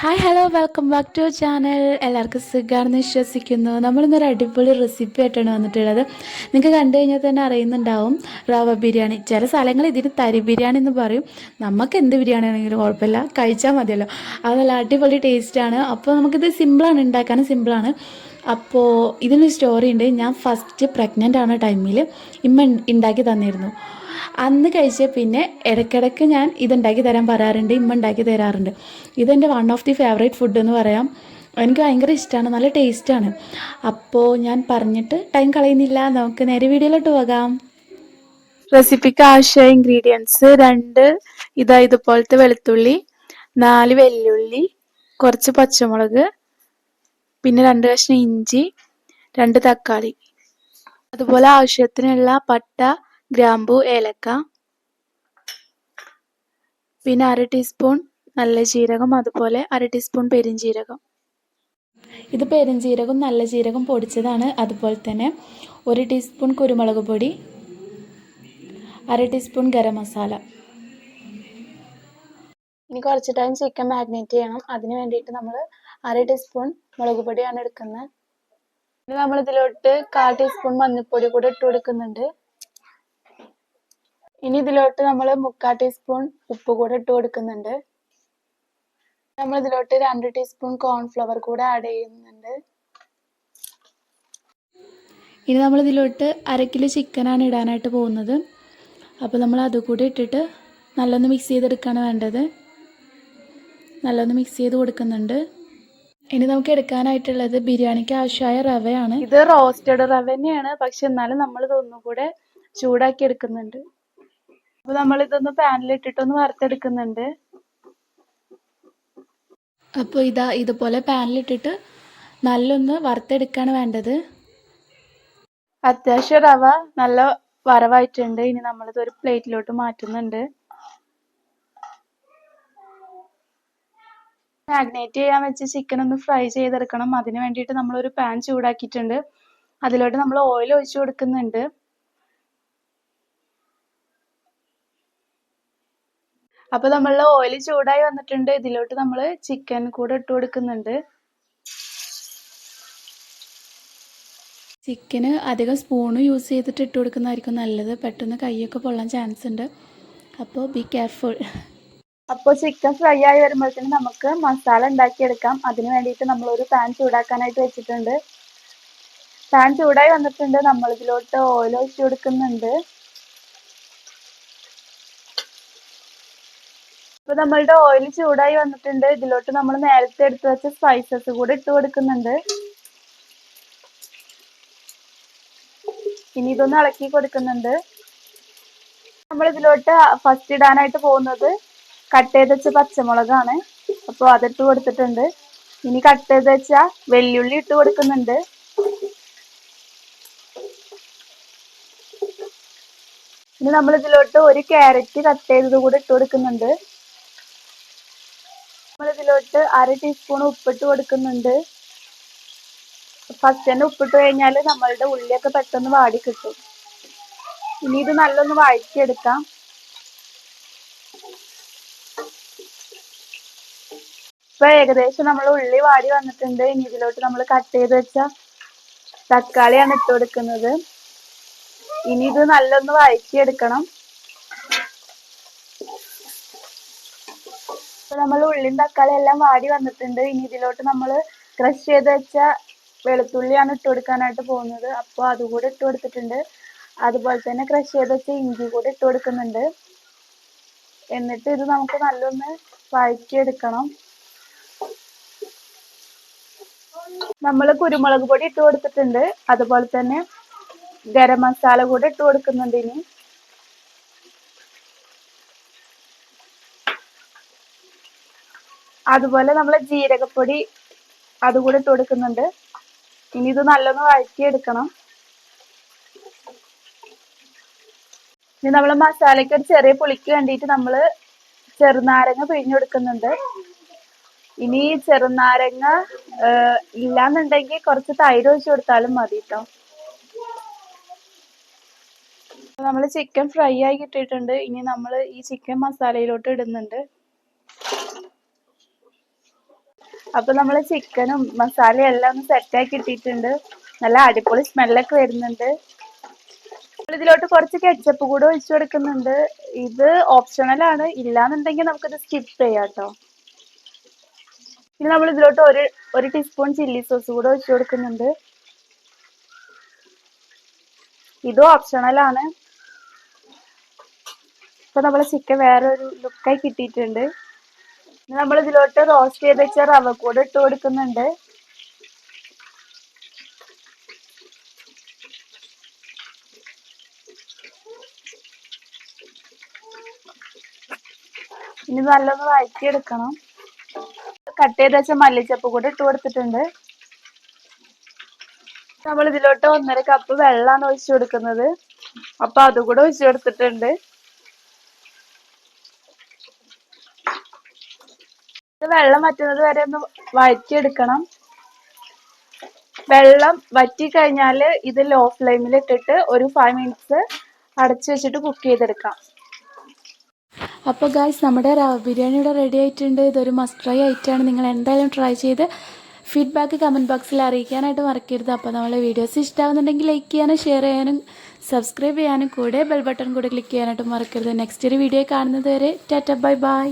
Hi hello welcome back to channel എല്ലാവർക്കും സുഖമാണെന്ന് വിശ്വസിക്കുന്നു. നമ്മളിന്നൊരു അടിപൊളി റെസിപ്പി ആയിട്ടാണ് വന്നിട്ടുള്ളത്. നിങ്ങൾക്ക് കണ്ടു കഴിഞ്ഞാൽ തന്നെ അറിയുന്നുണ്ടാവും. റവ ബിരിയാണി. ചില സ്ഥലങ്ങൾ ഇതിന് തരി ബിരിയാണി എന്ന് പറയും. നമുക്ക് എന്ത് ബിരിയാണി ആണെങ്കിലും കുഴപ്പമില്ല. കഴിച്ചാൽ മതിയല്ലോ. അതല്ല അടിപൊളി ടേസ്റ്റാണ് അപ്പോൾ നമുക്കിത് സിമ്പിളാണ് ഉണ്ടാക്കാനും സിമ്പിളാണ് അപ്പോൾ ഇതിന് സ്റ്റോറി ഉണ്ട്. ഞാൻ ഫസ്റ്റ് പ്രഗ്നന്റ് ആവുന്ന ടൈമിൽ ഇമ്മ ഉണ്ടാക്കി തന്നിരുന്നു. അന്ന് കഴിച്ച പിന്നെ ഇടയ്ക്കിടയ്ക്ക് ഞാൻ ഇതുണ്ടാക്കി തരാൻ പറയാറുണ്ട് ഇമ്മ ഉണ്ടാക്കി തരാറുണ്ട്. ഇതെന്റെ one of the favourite food എന്ന് പറയാം. എനിക്ക് ഭയങ്കര ഇഷ്ടമാണ് നല്ല ടേസ്റ്റാണ് അപ്പോൾ ഞാൻ പറഞ്ഞിട്ട് ടൈം കളയുന്നില്ല. നമുക്ക് നേരെ വീഡിയോയിലോട്ട് പോകാം. റെസിപ്പിക്ക് ആവശ്യമായ ഇൻഗ്രീഡിയൻസ് രണ്ട് ഇതാ ഇതുപോലത്തെ വെളുത്തുള്ളി നാല് വെല്ലുള്ളി കുറച്ച് പച്ചമുളക് പിന്നെ രണ്ട് കഷ്ണം ഇഞ്ചി രണ്ട് തക്കാളി. അതുപോലെ ആവശ്യത്തിനുള്ള പട്ട ഗ്രാമ്പു ഏലക്ക. പിന്നെ അര ടീസ്പൂൺ നല്ല ജീരകം അതുപോലെ അര ടീസ്പൂൺ പെരിഞ്ജീരകം ഇത് പെരിഞ്ജീരകം നല്ല ജീരകം പൊടിച്ചതാണ്. അതുപോലെ തന്നെ ഒരു ടീസ്പൂൺ കുരുമുളക് പൊടി അര ടീസ്പൂൺ ഗരം മസാല. ഇനി കുറച്ച് ടൈം ചിക്കൻ മാഗ്നേറ്റ് ചെയ്യണം. അതിന് വേണ്ടിയിട്ട് നമ്മൾ അര ടീസ്പൂൺ മുളക് പൊടിയാണ് എടുക്കുന്നത്. ഇനി നമ്മൾ ഇതിലോട്ട് കാൽ ടീസ്പൂൺ മഞ്ഞൾപ്പൊടി കൂടെ ഇട്ട് കൊടുക്കുന്നുണ്ട്. ഇനി ഇതിലോട്ട് നമ്മൾ മുക്കാൽ ടീസ്പൂൺ ഉപ്പ് കൂടെ ഇട്ട് കൊടുക്കുന്നുണ്ട്. നമ്മൾ ഇതിലോട്ട് രണ്ട് ടീസ്പൂൺ കോൺഫ്ലവർ കൂടെ ആഡ് ചെയ്യുന്നുണ്ട്. ഇനി നമ്മൾ ഇതിലോട്ട് അര കിലോ ചിക്കനാണ് ഇടാനായിട്ട് പോകുന്നത്. അപ്പോൾ നമ്മൾ അതുകൂടി ഇട്ടിട്ട് നല്ലൊന്ന് മിക്സ് ചെയ്തെടുക്കുകയാണ് വേണ്ടത്. നല്ലൊന്ന് മിക്സ് ചെയ്ത് കൊടുക്കുന്നുണ്ട്. ഇനി നമുക്ക് എടുക്കാനായിട്ടുള്ളത് ബിരിയാണിക്ക് ആവശ്യമായ റവയാണ്. ഇത് റോസ്റ്റഡ് റവ തന്നെയാണ്. പക്ഷെ എന്നാലും നമ്മൾ ഇതൊന്നുകൂടെ ചൂടാക്കി എടുക്കുന്നുണ്ട്. അപ്പൊ നമ്മൾ ഇതൊന്ന് പാനിൽ ഇട്ടിട്ടൊന്ന് വറുത്തെടുക്കുന്നുണ്ട്. അപ്പോൾ ഇതാ ഇതുപോലെ പാനിലിട്ടിട്ട് നല്ലൊന്ന് വറുത്തെടുക്കാണ് വേണ്ടത്. അത്യാവശ്യം റവ നല്ല വറവായിട്ടുണ്ട്. ഇനി നമ്മളിത് ഒരു പ്ലേറ്റിലോട്ട് മാറ്റുന്നുണ്ട്. മാഗ്നേറ്റ് ചെയ്യാൻ വെച്ച് ചിക്കൻ ഒന്ന് ഫ്രൈ ചെയ്തെടുക്കണം. അതിന് വേണ്ടിയിട്ട് ഒരു പാൻ ചൂടാക്കിയിട്ടുണ്ട്. അതിലോട്ട് നമ്മൾ ഓയിൽ ഒഴിച്ചു കൊടുക്കുന്നുണ്ട്. അപ്പോൾ നമ്മളുടെ ഓയിൽ ചൂടായി വന്നിട്ടുണ്ട്. ഇതിലോട്ട് നമ്മൾ ചിക്കൻ കൂടെ ഇട്ട് കൊടുക്കുന്നുണ്ട്. ചിക്കന് അധികം സ്പൂണ് യൂസ് ചെയ്തിട്ട് ഇട്ട് കൊടുക്കുന്നതായിരിക്കും നല്ലത്. പെട്ടെന്ന് കൈയൊക്കെ പൊള്ളാൻ ചാൻസ് ഉണ്ട്. അപ്പോൾ ബി കെയർഫുൾ അപ്പോൾ ചിക്കൻ ഫ്രൈ ആയി വരുമ്പോഴത്തേനും നമുക്ക് മസാല ഉണ്ടാക്കിയെടുക്കാം. അതിന് വേണ്ടിയിട്ട് നമ്മളൊരു പാൻ ചൂടാക്കാനായിട്ട് വെച്ചിട്ടുണ്ട്. പാൻ ചൂടായി വന്നിട്ടുണ്ട്. നമ്മൾ ഇതിലോട്ട് ഓയിൽ ഒഴിച്ച് കൊടുക്കുന്നുണ്ട്. ഇപ്പൊ നമ്മളുടെ ഓയിൽ ചൂടായി വന്നിട്ടുണ്ട്. ഇതിലോട്ട് നമ്മൾ നേരത്തെ എടുത്ത് വെച്ച സ്പൈസസ് കൂടെ ഇട്ട് കൊടുക്കുന്നുണ്ട്. ഇനി ഇതൊന്ന് ഇളക്കി കൊടുക്കുന്നുണ്ട്. നമ്മൾ ഇതിലോട്ട് ഫസ്റ്റ് ഇടാനായിട്ട് പോകുന്നത് കട്ട് ചെയ്ത് വെച്ച പച്ചമുളകാണ്. അപ്പോൾ അതിട്ട് കൊടുത്തിട്ടുണ്ട്. ഇനി കട്ട് ചെയ്ത് വെച്ച വെല്ലുള്ളി ഇട്ട് കൊടുക്കുന്നുണ്ട്. ഇനി നമ്മൾ ഇതിലോട്ട് ഒരു ക്യാരറ്റ് കട്ട് ചെയ്തത് കൂടെ ഇട്ട് കൊടുക്കുന്നുണ്ട്. നമ്മൾ ഇതിലോട്ട് അര ടീസ്പൂൺ ഉപ്പിട്ട് കൊടുക്കുന്നുണ്ട്. ഫസ്റ്റ് തന്നെ ഉപ്പിട്ട് കഴിഞ്ഞാൽ നമ്മളുടെ ഉള്ളിയൊക്കെ പെട്ടെന്ന് വാടി കിട്ടും. ഇനി ഇത് നല്ലൊന്ന് വഴറ്റിയെടുക്കാം. ഇപ്പൊ ഏകദേശം നമ്മൾ ഉള്ളി വാടി വന്നിട്ടുണ്ട്. ഇനി ഇതിലോട്ട് നമ്മൾ കട്ട് ചെയ്ത് വെച്ച തക്കാളിയാണ് ഇട്ട് കൊടുക്കുന്നത്. ഇനി ഇത് നല്ലൊന്ന് വഴറ്റിയെടുക്കണം. നമ്മൾ ഉള്ളിയും തക്കാളി എല്ലാം വാടി വന്നിട്ടുണ്ട്. ഇനി ഇതിലോട്ട് നമ്മൾ ക്രഷ് ചെയ്ത് വെച്ച വെളുത്തുള്ളിയാണ് ഇട്ട് കൊടുക്കാനായിട്ട് പോകുന്നത്. അപ്പോൾ അതുകൂടെ ഇട്ട് കൊടുത്തിട്ടുണ്ട്. അതുപോലെ തന്നെ ക്രഷ് ചെയ്ത് വെച്ച ഇഞ്ചി കൂടെ ഇട്ട് കൊടുക്കുന്നുണ്ട്. എന്നിട്ട് ഇത് നമുക്ക് നല്ലൊന്ന് വഴറ്റിയെടുക്കണം. നമ്മൾ കുരുമുളക് പൊടി ഇട്ട് കൊടുത്തിട്ടുണ്ട്. അതുപോലെ തന്നെ ഗരം മസാല കൂടെ ഇട്ട് കൊടുക്കുന്നുണ്ട് ഇനി. അതുപോലെ നമ്മൾ ജീരകപ്പൊടി അതുകൂടെ ഇട്ട് കൊടുക്കുന്നുണ്ട്. ഇനി ഇത് നല്ലൊന്ന് വഴറ്റിയെടുക്കണം. ഇനി നമ്മൾ മസാലയ്ക്ക് ഒരു ചെറിയ പുളിക്ക് വേണ്ടിയിട്ട് നമ്മൾ ചെറുനാരങ്ങ പിഴിഞ്ഞെടുക്കുന്നുണ്ട് ഇനി ചെറുനാരങ്ങ ഇല്ലാന്നുണ്ടെങ്കിൽ കുറച്ച് തൈര് ഒഴിച്ച് കൊടുത്താലും മതി കേട്ടോ നമ്മൾ ചിക്കൻ ഫ്രൈ ആയി കിട്ടിയിട്ടുണ്ട്. ഇനി നമ്മൾ ഈ ചിക്കൻ മസാലയിലോട്ട് ഇടുന്നുണ്ട്. അപ്പൊ നമ്മൾ ചിക്കനും മസാലയും എല്ലാം ഒന്ന് സെറ്റാക്കി ഇട്ടിട്ടുണ്ട് നല്ല അടിപൊളി സ്മെല്ലൊക്കെ വരുന്നുണ്ട്. ഇതിലോട്ട് കുറച്ച് കെച്ചപ്പ് കൂടെ ഒഴിച്ചു കൊടുക്കുന്നുണ്ട്. ഇത് ഓപ്ഷണൽ ആണ്. ഇല്ലാന്നുണ്ടെങ്കിൽ നമുക്കിത് സ്കിപ്പ് ചെയ്യാം കേട്ടോ. ഇനി നമ്മൾ ഇതിലോട്ട് ഒരു ഒരു ടീസ്പൂൺ ചില്ലി സോസ് കൂടെ ഒഴിച്ചു കൊടുക്കുന്നുണ്ട്. ഇതും ഓപ്ഷണൽ ആണ്. ഇപ്പൊ നമ്മളെ ചിക്കൻ വേറെ ഒരു ലുക്കായി കിട്ടിയിട്ടുണ്ട്. നമ്മൾ ഇതിലോട്ട് റോസ്റ്റ് ചെയ്ത് വെച്ച റവ കൂടെ ഇട്ട് കൊടുക്കുന്നുണ്ട്. ഇനി നല്ലൊന്ന് വഴറ്റിയെടുക്കണം. കട്ട് ചെയ്ത് വെച്ച മല്ലിച്ചപ്പ് കൂടെ ഇട്ട് കൊടുത്തിട്ടുണ്ട്. നമ്മൾ ഇതിലോട്ട് ഒന്നര കപ്പ് വെള്ളമാണ് ഒഴിച്ചു കൊടുക്കുന്നത്. അപ്പൊ അതും കൂടെ ഒഴിച്ചു കൊടുത്തിട്ടുണ്ട്. വെള്ളം വറ്റുന്നത് വരെ ഒന്ന് വഴറ്റിയെടുക്കണം വെള്ളം വറ്റി കഴിഞ്ഞാൽ ഇത് ലോ ഫ്ലെയിമിൽ ഇട്ടിട്ട് ഒരു ഫൈവ് മിനിറ്റ്സ് അടച്ചു വെച്ചിട്ട് കുക്ക് ചെയ്തെടുക്കാം. അപ്പോൾ ഗായ്സ് നമ്മുടെ ബിരിയാണി റെഡി ആയിട്ടുണ്ട്. ഇതൊരു മസ്റ്റ് ട്രൈ ആയിട്ടാണ് നിങ്ങൾ എന്തായാലും ട്രൈ ചെയ്ത് ഫീഡ്ബാക്ക് കമന്റ് ബോക്സിൽ അറിയിക്കാനായിട്ട് മറക്കരുത്. അപ്പോൾ നമ്മളെ വീഡിയോസ് ഇഷ്ടമാവുന്നുണ്ടെങ്കിൽ ലൈക്ക് ചെയ്യാനും ഷെയർ ചെയ്യാനും സബ്സ്ക്രൈബ് ചെയ്യാനും കൂടെ ബെൽ ബട്ടൺ കൂടെ ക്ലിക്ക് ചെയ്യാനായിട്ട് മറക്കരുത്. നെക്സ്റ്റ് ഒരു വീഡിയോ കാണുന്നത് വരെ ടാറ്റ ബൈ ബൈ